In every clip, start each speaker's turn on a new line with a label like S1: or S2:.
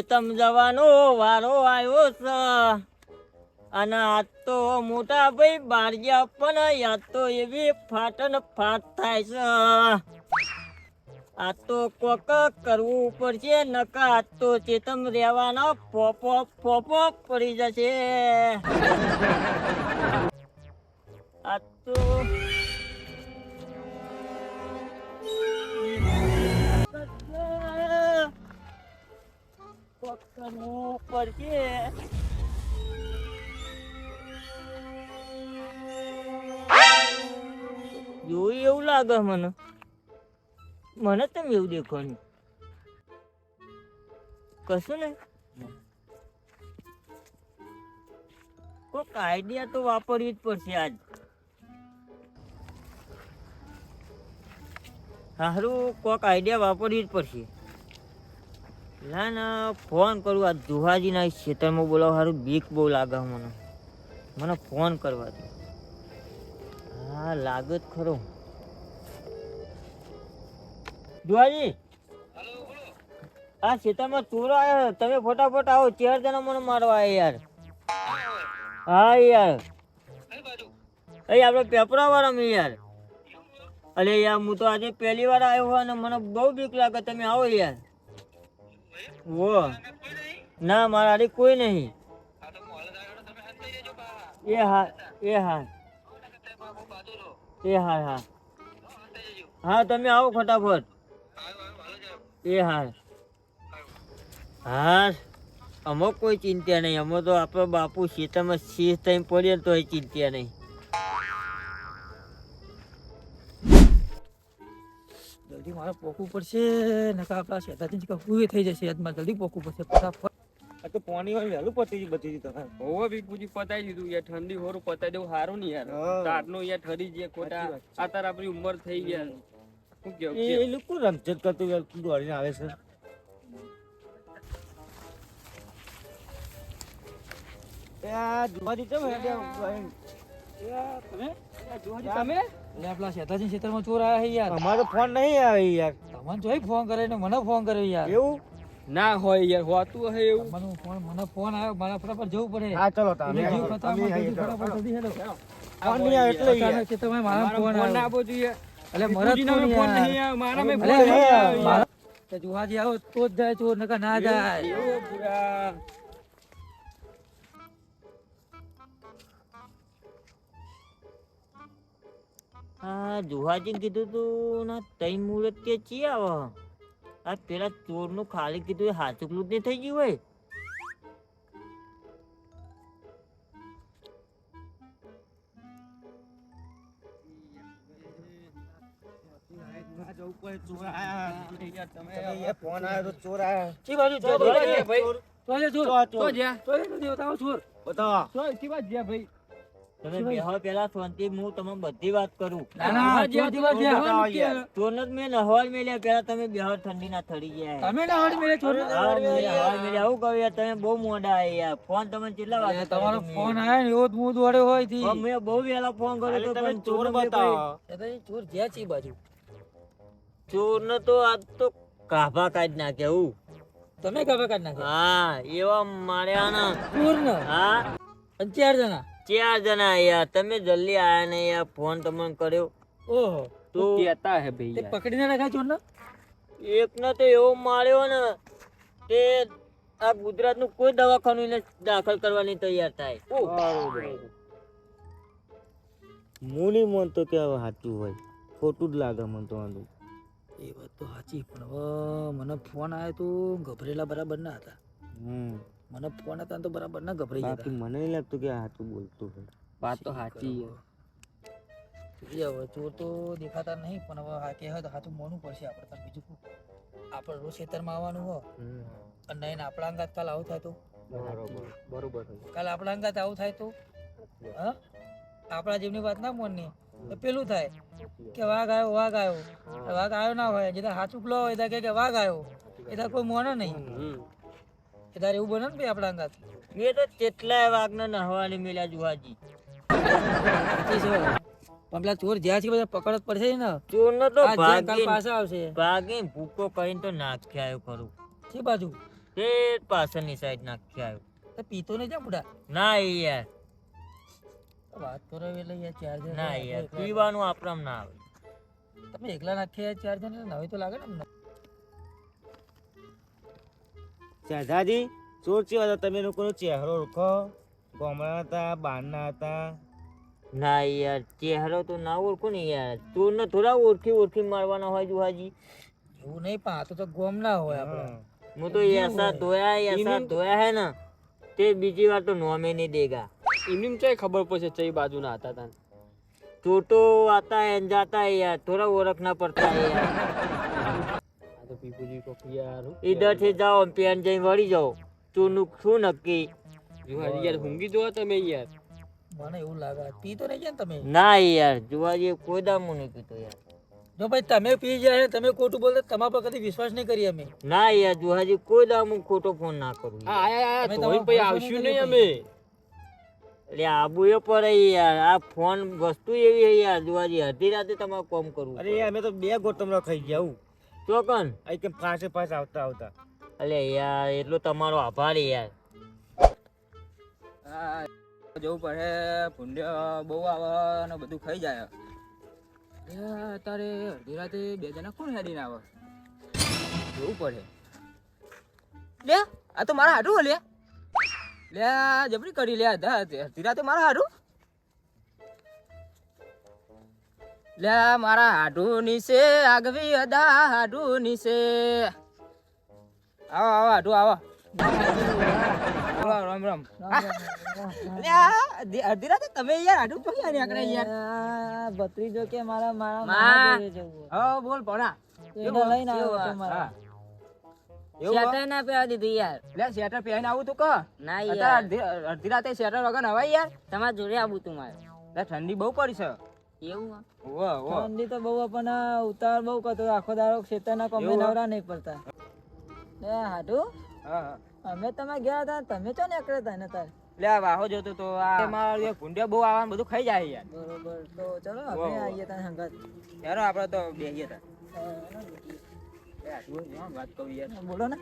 S1: ચેતમ જવાનો વારો આવ્યો છે. અને આજ તો મોટા ભાઈ બાર ગયા પણ યાદ તો એવી ફાટન ફાટ થાય છે. આ તો કોક કરવું પડશે નકા આજ તો ચેતમ રહેવાનો પોપો પોપો પડી જશે. આ તો કરવું પડશે જોયું એવું લાગે મને. મને તેમ એવું દેખવાનું કશું ને કોઈક આઈડિયા તો વાપરવી જ પડશે આજ. સારું કોઈક આઈડિયા વાપરવી જ પડશે. ના ના, ફોન કરું. આ દુહાજીના ખેતરમાં બોલાવ સારું બીક બહુ લાગે મને. મને ફોન કરવા દે. હા, લાગે જ ખરો. દુહાજી! આ ખેતરમાં ચોરો આવ્યો તમે ફટાફટ આવો. ચાર જણા મને મારવા યાર. હા, યાર. અહીં આપણે પેપરા વાળા મેં યાર. અરે યાર, હું તો આજે પહેલી વાર આવ્યો અને મને બહુ બીક લાગે. તમે આવો યાર. વો ના મારા હારી કોઈ નહીં એ હા એ હા એ હા હા હા તમે આવો ફટાફટ એ હા હા અમો કોઈ ચિંતા નહીં અમે તો આપણો બાપુ શેતામાં શીશ થઈને પડીએ તો ચિંતા નહીં
S2: જલ્દી મારે પોકવું પડશે નકા આપણા શેતાજી કે પૂરી થઈ જશે આજમાં જલ્દી પોકવું પડશે ફટાફટ.
S3: આ તો પાણી વાળી વહેલું પતી ગયું બધી તમારે
S4: હોવે બીપુજી પતાઈ દીધું યાર ઠંડી હોરું પતાવી દેવું સારું નહીં યાર. તારનું યાર ઠરી જાય ખોટા આ તાર આપણી ઉંમર થઈ ગયા. શું કેવું
S3: એ લોકો રમઝટ કરતું યાર દોડીને આવે છે. કેમ હેડ્યા?
S4: તમે
S2: એટલે આપણા શેતાજી ખેતરમાં ચોર આવ્યા છે યાર.
S3: અમારો ફોન નહીં આવે યાર.
S2: તમને જોઈ ફોન કરે ને મને ફોન કર્યો યાર.
S3: એવું?
S4: ના હોય યાર હોતું હે એવું.
S2: મને ફોન મને ફોન આવ્યો મારા ફટાફટ જવું પડે.
S3: હા ચલો તમે
S2: જીવ
S3: અમે
S2: ખતરામાં
S3: આવીએ
S2: જલ્દી
S3: ચલો.
S2: ફટાફટ જલ્દી હેલો.
S3: ફોન નહીં આવે એટલે યાર.
S2: અચાનક ખેતરમાં મારા
S4: મારા
S2: ફોન
S4: ફોન ના
S2: આવ્યો
S4: જોઈએ.
S2: એટલે મારા ફોન
S4: ફોન નહીં આવે મારા મેં ફોન નહીં આવે. યાર.
S2: મારા- તે જુહાજી આવો તો જ જાય ચોર નકા ના જાય.
S1: જુહાજી કીધું તું ના તઈ મુહૂર્ત કે ચી આવ આ પેલા ચોરનું ખાલી કીધું એ હાચુકલું જ નહીં થઈ ગયું હોય
S3: ચોર આવ્યો તો ચોર આયા.
S2: ચી બાજુ
S4: ચો બાજુ ભાઈ.
S1: તમે બેહો પેલા શાંતિ હું તમને બધી વાત કરું.
S2: ના ના ચોર.
S1: ચોરને મેં મેલ્યા પેલા તમે બેહો ઠંડી ના થડી ગયા.
S2: તમે ના આવડે મેરે ચોર
S1: હા, મેં નહવાલ મેલ્યા. આવું કહ્યું યાર તમે બહુ મોડા આયા ફોન તમે કેટલા વાગે
S2: તમારો ફોન આવ્યો ને એવો જ હું દોડ્યો હોયથી.
S1: મેં બહુ વહેલા ફોન કર્યો તો
S3: તમે ચોર બતાવો.
S2: ચોર જ્યાં છે ઈ બાજુ?
S1: ચોરને તો આજ તો કાભા કાઢ નાખ્યા હું.
S2: તમે કાભા કાઢ નાખ્યા?
S1: હા એવા માર્યા ને
S2: ચોર
S1: હા.
S2: પંચાર ચાર જણા?
S1: ચાર જણા યાર? તમે જલ્દી આયા ને યાર. ફોન તમને કર્યો.
S2: ઓહો.
S1: તો
S4: તું કહેતા હે ભાઈ
S2: તે પકડીને રાખ્યા ચોર ને
S1: એકને તો એવો માર્યો ને તે આ ગુજરાતનું કોઈ દવાખાનું એને દાખલ કરવાની તૈયાર થાય.
S3: હું નહીં માનતો કે હવે સાચું હોય. ખોટું જ લાગે મને તો આનું.
S2: એ વાત તો સાચી પણ હવે મને ફોન આવ્યો તો ગભરેલા બરાબર ના હતા.
S3: હમ.
S2: મને ફોન હતા તો બરાબર ના ગભરાઈ ગયા
S3: મને નહીં લાગતું કે આ સાચું બોલતું હોય.
S4: વાત તો સાચી
S2: છે હવે ચોર તો દેખાતા નહીં પણ હવે હા કે તો હાથું મોનું પડશે આપણે તાર બીજું શું? આપણે રોજ ખેતરમાં આવવાનું હો. અને નહીં આપણા અંગાત કાલ આવું થાય તો?
S4: બરોબર
S2: કાલ આપણા અંગાત આવું થાય તો? હા? આપણા જેમની વાત ના મોનની તો પેલું થાય કે વાઘ આવ્યો વાઘ આવ્યો. વાઘ આવ્યો ના હોય જે સાચું પેલો હોય કે વાઘ આવ્યો. એ તો કોઈ મોને નહીં. એ તારે એવું બને ને ભાઈ આપણા અંદાજ
S1: મેં તો કેટલાય વાઘને નહવાની મેલ્યા જુહાજી.
S2: પણ પેલા ચોર જ્યાં છે બધા પકડ જ પડશે ને
S1: તો
S2: આ જ્યાં કાલ
S1: ભાગી
S2: પાછા આવશે.
S1: ભાગી ભૂકો કરીને તો નાખ્યા આવ્યો ખરું.
S2: છે બાજુ?
S1: તે પાછળની સાઈડ નાખી આવ્યો.
S2: તો પીતો નહીં જા બુડા
S1: ના યાર.
S2: વાત કરો એટલે યાર ચાર જણ.
S1: ના યાર પીવાનું આપણામ ના આવે.
S2: તમે એકલા નાખી ચાર જણ નવી તો લાગે ને
S3: ચાધાજી ચોર ચેવા હતા તમે લોકોનો ચહેરો ઓળખો. ગોમડા હતા બારના હતા.
S1: ના યાર ચહેરો તો ના ઓળખો ને યાર. ચોરને થોડા ઓળખી ઓળખી મારવાના હોય જુહાજી.
S2: એવું નહીં પાતો તો ગોમ ના હોય આપણે.
S3: હું.
S1: તો એસા ધોયા એસા ધોયા હે ને તે બીજી વાર તો નોમે નહીં દેગા.
S4: એમની ચાય ખબર પડશે ચઈ બાજુના હતા તાન?
S1: ચોટો આતા એન જાતા હે યાર થોડા ઓળખ ના પડતા
S4: યાર. તો પીપુજી કોક યાર
S1: ઈડરથી જાઓ પેન જઈને વળી જાઓ. તું નું શું નક્કી?
S4: જુહારી યાર હુંગી જો તમે યાર.
S2: મને એવું લાગે પી તો નહીં ગયા તમે?
S1: ના યાર જુહારી કોઈ દામો નહીં પીતો યાર.
S2: જો ભાઈ તમે પી ગયા તમે ખોટું બોલતા તમારા પર કદી વિશ્વાસ નહીં કરીએ અમે.
S1: ના યાર જુહાજી કોઈ દામો ખોટો ફોન ના કરું
S4: હા આયા તો
S2: ભાઈ
S4: આવશું
S2: નહીં
S4: અમે
S1: અરે આબુ એ પડે યાર આ ફોન વસ્તુ એવી યાર જુહારી અડધી રાતે તમારે કોમ કરવું
S3: અરે અમે તો બે ગોટ તમને ખાઈ ગયા
S1: ચોકન.
S3: આઈ કેમ ફાંસે ફાંસ આવતા આવતા?
S1: અલે યાર એટલો તમારો આભાર યાર.
S5: હા જવું પડે ભૂંડ્ય બહુ આવે અને બધું ખાઈ જાય. એ અત્યારે અડધી રાતે બે જણા કોણ હેડીને આવે? જવું પડે. લે આ તો મારા હાડું લે. લે આ જબરી કરી લે અડધા અડધી રાતે મારા હાડું લે મારા હાડું નીચે આગવી અદા હાડું નીચે આવો આવો હાડું આવો. રામ રામ. અડધી અડધી રાતે તમે યાર હાડું ચોકી આને આકડે યાર?
S2: ભત્રીજો કે મારા મારા
S5: હા બોલ ભણા
S2: લઈને આવ્યો મારા.
S5: હા. એવું
S1: ના પહેવા દીધું યાર.
S5: લે શેટર પહેરીને આવું તું કહો
S1: ના
S5: અડધી અડધી રાતે શેટર વગર નવાય યાર.
S1: તમારે જોડે આવું તું મારે.
S5: લે ઠંડી બહુ પડી છે.
S1: એવું
S2: ઠંડી તો બહુ પણ ઉતાર બહુ કરતો આખો દાડો ખેતરના કોમે નવરા નહીં પડતા. એ હાડુ. અમે તમે ગયા હતા તમે ચો નીકળ્યા હતા ને તાર?
S5: લે વાહો જોતો તો આ મારા એક બહુ આવવાનું બધું ખાઈ જાય યાર.
S2: બરોબર તો ચલો અમે. આવીએ ત્યાં હંગાત.
S5: યાર આપણે તો બેહીએ તા વાત કહું યાર.
S2: બોલો ને.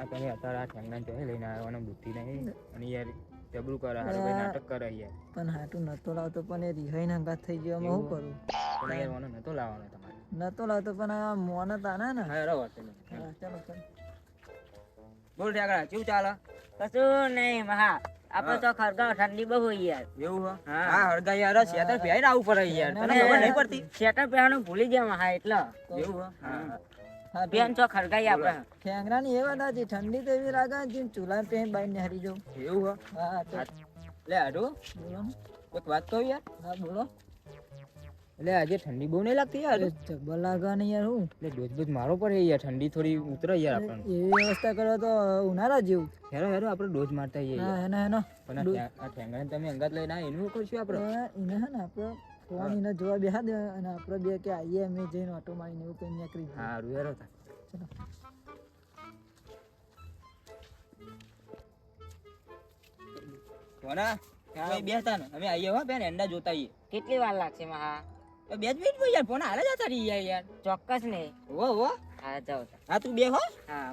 S5: આ તમે અત્યારે આ ઠેંગણા ચોહે લઈને આવવાનો બુદ્ધિ નહીં. અને યાર જબરું કરે હારું ભાઈ નાટક કરે યાર.
S2: પણ હાટું નતો લાવતો પણ એ રિહાઈ હંગાત થઈ ગયો હું કરું?
S5: પણ યાર મને નતો લાવવાનો તમારે.
S2: નતો લાવતો પણ આ મોન તાના ને
S5: હા રહો
S2: ચાલો ચાલો.
S5: બોલ ઢાકડા કેવું ચાલે?
S1: કશું નહીં મહા. આપણે તો ખરગાવ ઠંડી બહુ યાર.
S5: એવું હો? હા. હળગા યાર શેતર પહેરીને આવવું પડે યાર. તને ખબર નહીં પડતી?
S1: શેટર પહેવાનું ભૂલી ગયા મહા એટલે.
S5: એવું હો. હા
S2: હા
S1: ખરગાઈ આપણે.
S2: ઠેંગરાની એ વાત હતી ઠંડી તો એવી લાગે જેમ ચૂલા પે બાઈ ને હરી જાઉં.
S5: એવું હા? લે હાડું. એક વાત તો યાર.
S2: હા બોલો.
S5: એટલે આજે ઠંડી બહુ નહીં લાગતી યાર.
S2: જબ્બર લાગે ને યાર હું.
S5: એટલે ડોજ બોજ મારો પડે યાર. ઠંડી થોડી ઉતરે યાર આપણને.
S2: એવી વ્યવસ્થા કરો તો ઉનાળા જેવું.
S5: હેરો હેરો આપણે ડોજ મારતા યાર.
S2: એનો એનો
S5: પણ આ ઠેંગણ તમે અંગાત લઈને આ એનું શું કરશું આપણે?
S2: એને હે ને આપણે ફોન જોવા બેહા દે અને આપણે બે કે આઈએ અમે જઈને ઓટો મારીને એવું કઈ નીકળી હા
S5: હારું હેરો ચલો. કોના? ને. અમે હો બેન એંડા જોતા આવીએ
S1: કેટલી વાર લાગશે મહા
S5: બે જ મિનિટમાં યાર ફોન હાલે જતા રહી યાર. યાર
S1: ચોક્કસ ને.
S5: હો ઓ
S1: હા જાઓ
S5: હા તું બે હો.
S1: હા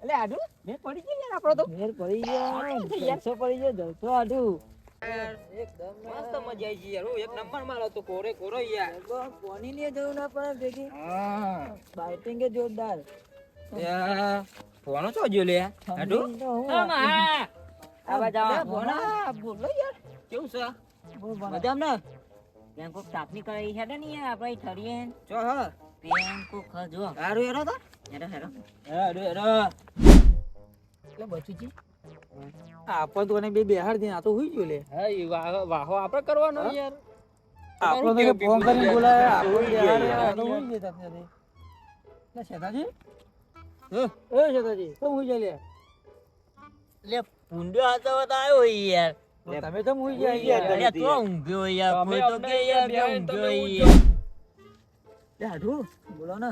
S5: એટલે આડું પડી ગયો યાર આપણો તો.
S2: મેર પડી ગયો. પડી ગયો આડું.
S5: મસ્ત મજા આવી યાર. એક નંબરમાં હતો કોરે કોરો યાર.
S2: પોની ની જવું ના પડે ભેગી?
S5: હા.
S2: બાઇટિંગ જોરદાર.
S5: ફોનો છો જો લે? આડું
S2: ઠંડી તો હું
S1: આવા જાઓ
S5: ફોના? બોલો યાર. કેવું છે? મજામ ને?
S1: બેંક તાપની કરી હેડે ને યાર? આપણે ઠરીએ.
S5: ચો હા.
S1: બેંક ખજો
S5: હારું હેરો તો.
S1: હેડો હેડો.
S5: હારું હેરો
S2: એટલે બચુજી આપો તો બે બેહાડ દે આ તો હુઈ ગયો લે.
S4: હા એ વાહો આપણે કરવાનો યાર.
S2: આપણો તો ફોન કરીને બોલાય આપણો
S4: યાર
S2: આ તો હુઈ ગયા તમે લે શેતાજી. એ શેતાજી તો હુઈ ગયા લે?
S1: પુંડો આતો આવ્યો યાર.
S2: તમે તો હુઈ ગયા
S3: ગયા.
S2: યાર
S1: તો ઊંઘ્યો યાર. કોઈ તો કે યાર ઊંઘ્યો
S4: ઊંઘો.
S1: યાર.
S2: લે હાડું બોલો ને.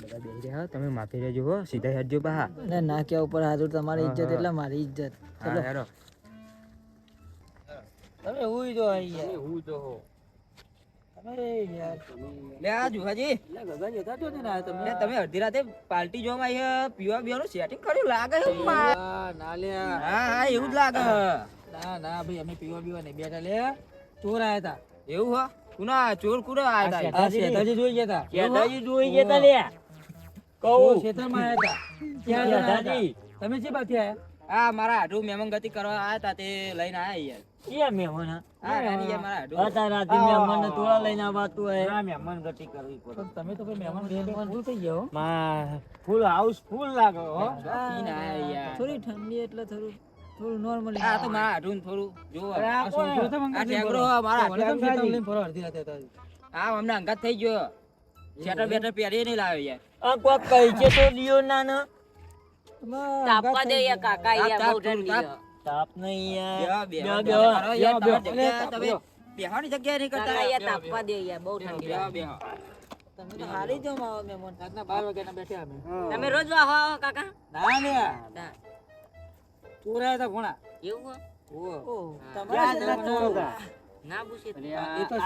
S5: બધા બેહી રહ્યા તમે માફી રહેજો હો સીધા હેડજો બા
S2: ના કે ઉપર હાજર તમારી ઇજ્જત એટલે મારી ઇજ્જત. ચલો.
S5: હેરો
S2: તમે હુઈ જો અહીં
S4: તમે હું તો હો.
S2: તમે યાર.
S5: લે આ જુહાજી.
S2: એટલે ગગા જતા તો ને આ તમે.
S5: લે તમે અડધી રાતે પાર્ટી જોવા પીવા પીવાનું સેટિંગ કર્યું લાગે
S2: ના
S5: હા હા એવું જ લાગે.
S2: ના ના ભાઈ અમે પીવા પીવા નહીં. બેઠા લે ચોર આયા હતા
S5: એવું હા? કુના ચોર કુના આયા તા?
S2: જોઈ ગયા હતા
S1: જોઈ ગયા તા લે. કહું.
S2: ખેતરમાં હતા તમે
S5: હા મારા હાડુ મહેમાન ગતિ કરવા આયા તા તે લઈને આયા યાર.
S1: ક્યાં મહેમાન હા?
S5: હા રાની યાર મારા હાડુ
S1: હતા રાતે મહેમાનને તોડા લઈને આવવાતું હોય.
S3: ના મહેમાન ગતિ કરવી પડે.
S2: તમે તો ભાઈ મહેમાન મહેમાન થઈ ગયા
S3: માં ફૂલ હાઉસ ફૂલ લાગે હો.
S5: યાર.
S2: થોડી ઠંડી એટલે થોડું થોડું નોર્મલી
S5: આ તો મારા હાડુ થોડું જોવો.
S2: આ છોકરો તો મંગાવી
S5: આ ઠેકડો
S2: ફરો.
S5: મારા હાડુ
S2: લઈને ફરો અડધી રાતે હતા?
S5: હા અમને અંગાત થઈ ગયો. શેટર બેટર પહેરી નહીં લાવ્યો યાર
S1: આ કોક કહી છે તો દિયો ના ને
S2: તાપવા દે યાર
S5: કાકા તાપ, બહુ ઠંડી
S1: તાપ નહીં યાર બે.
S5: કરો યાર,
S2: બેહો,
S5: તમારી
S2: બેહો.
S5: જગ્યાએ તમે બેહવાની જગ્યાએ નહીં કરતા બેહો, બેહો.
S2: તમે તો હારી જો આવો મહેમાન રાતના બાર વાગ્યાના બેઠા અમે
S6: તમે રોજ વાહો આવો કાકા
S2: ના
S6: ના.
S2: ચોર આયા હતા ઘોણા
S6: એવું હો?
S2: ઓહ, તમારા
S6: ના
S2: એ તો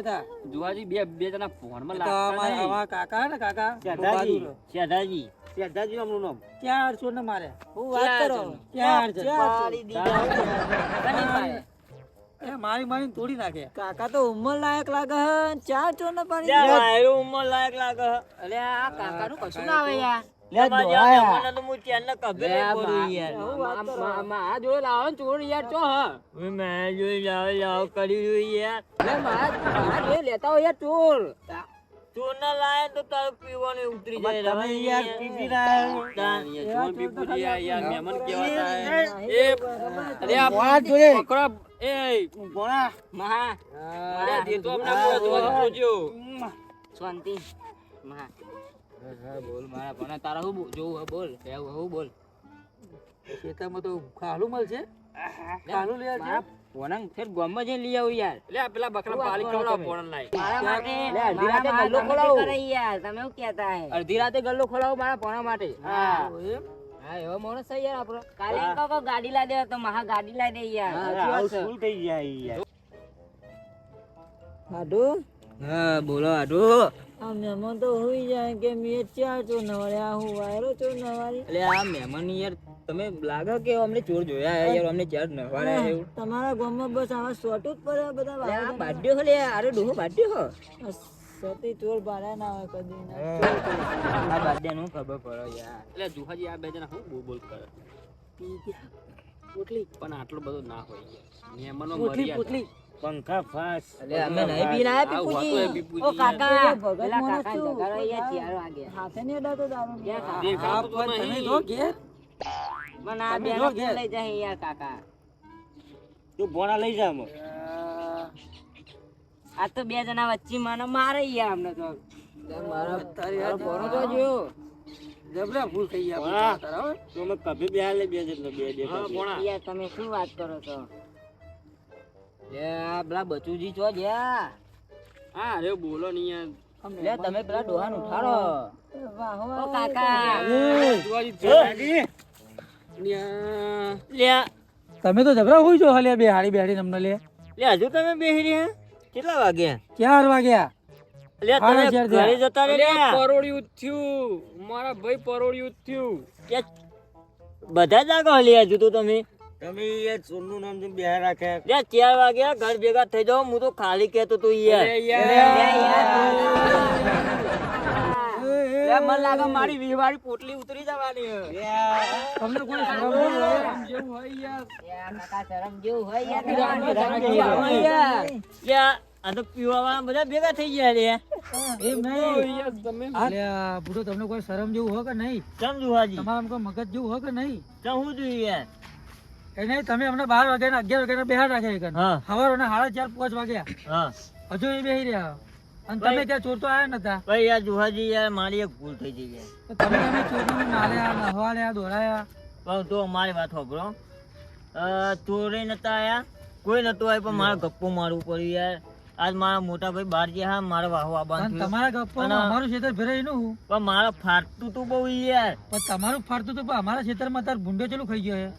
S2: હતા
S4: જુવાજી બે બે જણા
S2: આવા કાકા ને કાકા
S3: નામ.
S2: ચાર ને મારે?
S6: હું વાત કરો?
S2: ચાર જણ.
S1: પાડી દીધા.
S2: એ મારી મારી તોડી નાખે. કાકા તો ઉંમર લાયક લાગે હે ચાર ચોર ને
S1: પાણી ઉંમર લાયક લાગે હે.
S6: અલે આ કાકાનું કશું ના આવે યાર.
S1: લે, મારી આ તો હું ચેનને કભે નહીં યાર.
S6: મા- મા- આ જોડે લાવો ચોર યાર ચો હ?
S1: મેં લાવ લાવ કર્યું જોઈ યાર.
S6: લે મારા મારા લેતા હોય યાર ચોર.
S1: તું ના લાય તો તારું પીવાનું ઉતરી જાય
S3: તમે યાર પી પી
S4: ચોર બી યાર મહેમાન કેવા એ અરે આ
S3: વાત જોઈએ
S4: પકડો. એ
S3: ભોણા.
S6: મહા.
S4: અરે દે તો અમને બોલ જોજો
S6: શાંતિ. મહા.
S5: હા, બોલ મારા પણ. તારા હું જોવું બોલ. એવું હું બોલ.
S2: ખેતરમાં તો ખાલું મળશે ખાલું લે
S5: મારા પોનંગ ફેર ગોમમાં જઈને લઈ આવું યાર.
S4: લે આ પેલા બકરા પાલી ખવડાવ પોણ લાઈ
S6: મારા માટે
S5: લે, અડધી રાતે ગલ્લો ખોલાવ
S6: કરે યાર. તમે શું કહેતા હે?
S5: અડધી રાતે ગલ્લો ખોલાવ મારા પોણા માટે. હા.
S2: એમ?
S5: હા એવો માણસ છે યાર આપણો.
S6: કાલે કોકો કહો ગાડી લાવી દેવા તો મહા ગાડી લાવી દે યાર
S3: હાઉસ ફૂલ થઈ જાય યાર.
S2: આડો.
S5: હા બોલો આડુ.
S2: આ મહેમાન તો હોઈ જાય કે મેં ચાર ચોર નવારે આ હું વાયરો ચોર નવાડી
S5: એટલે આ મહેમાન યાર તમે લાગે કે અમને ચોર જોયા યાર અમને ચાર નવાડે એવું?
S2: તમારા ગામમાં બસ આવા સોટું જ પડે બધા
S5: બાડ્યો હો લે આરે ડોહો બાડ્યો હો?
S2: સતી ચોર ભાડા ના હોય કદી ના
S5: આ બાડ્યા નું ખબર પડે યાર?
S4: એટલે જુહાજી આ બે જણા હું બોલ બોલ કરે?
S2: પોટલી.
S4: પણ આટલો બધો ના હોય. યાર મહેમાનો
S2: પોટલી પોટલી.
S3: પંખા ફાસ
S5: અમે નહીં પીને આયા
S4: બીપુજી
S6: ઓ કાકા પેલા કાકા. જગાડો યાર. ચાર વાગે
S2: હાથે નહીં અડાતો દારૂ
S6: ક્યાં કાકા?
S4: દેખાતું તો
S2: ઘેર.
S6: મને આ
S2: તમે ઘેર.
S6: લઈ જાય યાર કાકા.
S3: તું ભોણા લઈ જા અમે
S6: આ તો બે જણા વચ્ચે મને મારે યાર અમને તો.
S5: મારા
S2: તારી
S5: પોરો તો જો.
S2: જબરા ભૂલ થઈ ગયા
S3: તમે
S2: તારા હો.
S3: તું કભી બે લે બે જેટલો બે બે.
S6: યાર તમે શું વાત કરો છો?
S5: લે આ પેલા બચુજી છો જ્યાં?
S4: હા અરે બોલો નહીં યાર.
S5: લે તમે પેલા ડોહાન ઉઠાડો.
S2: વાહ, વાહ.
S6: ઓ કાકા
S2: તમે તો જબરા હોય છો હલે બે હાડી બેહાડી તમને લે.
S1: લે હજુ તમે બેહી રહ્યા કેટલા વાગ્યા?
S2: ચાર વાગ્યા.
S1: લે તમે. ઘરે જતા રે.
S4: પરોળિયું થયું. મારા ભાઈ પરોળિયું થયું.
S1: કે બધા જાગો લે હજુ તો તમે.
S3: તમે એ સોનનું નામ જેમ બિહાર રાખ્યા.
S1: લે ચાર વાગ્યા ઘર ભેગા થઈ જાવ હું તો ખાલી કહેતો તો યાર.
S4: અરે યાર.
S5: લે મને લાગે મારી વીહવાળી પોટલી ઉતરી જવાની
S2: તમને કોઈ શરમ
S4: જેવું હોય યાર.
S6: યાર કાકા શરમ જેવું હોય યાર. તમારે.
S5: યાર.
S1: આ તો બધા ભેગા થઈ ગયા રે
S2: એમ નહીં.
S4: તમે
S2: અલ્યા, બુડો તમને કોઈ શરમ જેવું હોય કે નહીં?
S1: ચમ જુહાજી
S2: તમારામાં કોઈ મગજ જેવું હોય કે નહીં?
S1: ચમ હું જોઈએ યાર?
S2: એ નહીં તમે અમને બાર વાગ્યા અગિયાર વાગ્યા બેહાર રાખ્યા
S1: હવાર
S2: અને સાડા ચાર પાંચ વાગ્યા. હજુ એ બેહી રહ્યા. અને તમે ત્યાં ચોર તો આવ્યા નતા.
S1: ભાઈ યાર જુહાજી યાર મારી એક ભૂલ થઈ ગઈ યાર
S2: તમે તમે ચોરને નાલ્યા નહવાલ્યા દોડાયા.
S1: પણ તો અમારી વાત સાંભળો. ચોરે નતા આયા. કોઈ નતું આવ્યું પણ મારે ગપ્પો મારવું પડ્યું યાર. આજ મારા મોટા ભાઈ બાર ગયા હા મારા વાહો
S2: આ
S1: આવવાનું
S2: તમારા
S1: ગપ્પો
S2: અમારું ખેતર ભરાઈ નું
S1: પણ મારા ફાટતું તું બહુ યાર.
S2: પણ તમારું ફાટતું તો પણ અમારા ખેતરમાં તાર ભૂંડો ચેલું ખાઈ ગયો છે.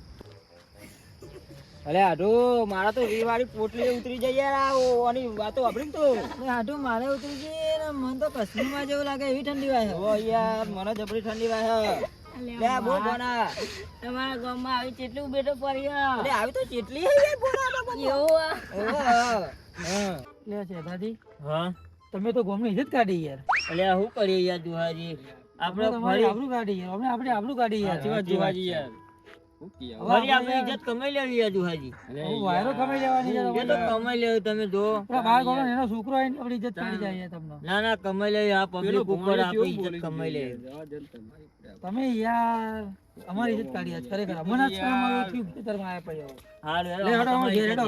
S5: અરે આઢો મારા તો રીવાળી પોટલી ઉતરી જાય યાર આની વાતો આપણી તો.
S2: હાટુ મારે ઉતરી જઈએ ને મને તો કશ્મીરમાં જેવું લાગે એવી ઠંડી વાય
S5: ઓ યાર મને જબરી ઠંડી વાય લે બોલ બોના.
S6: તમારા ગામમાં આવી કેટલું બેટો પડી
S5: અરે આવી તો કેટલી હે યાર બોના
S6: એવું
S5: હા?
S2: લે છે દાદી
S1: હા?
S2: તમે તો ગામની ઇજ્જત કાઢી યાર.
S1: અલ્યા હું કરીએ યાર દુહાજી?
S2: આપણે
S1: આપણે ફરી
S2: આપણું કાઢી યાર અમે આપણે આપણું કાઢી યાર.
S1: સાચી વાત
S4: જીવાજી યાર.
S1: ફરી આપણે ઇજ્જત કમાઈ લેવી યાર. દુહાજી
S2: વાયરો કમાઈ લેવાની છે
S1: તો કમાઈ લેવી તમે જો.
S2: બાર ગામનો એનો છોકરો આવીને આપણી ઇજ્જત કાઢી જાય તમને.
S1: ના ના કમાઈ લેવી આ પબ્લિક ઉપર આપણે ઇજ્જત કમાઈ લેવી.
S2: તમે યાર અમારી ઇજ્જત કાઢી ખરેખર. મને જ શરમ આવે થયું ખેતરમાં આયા પછી હવે.
S1: હેડો,
S2: હેડો,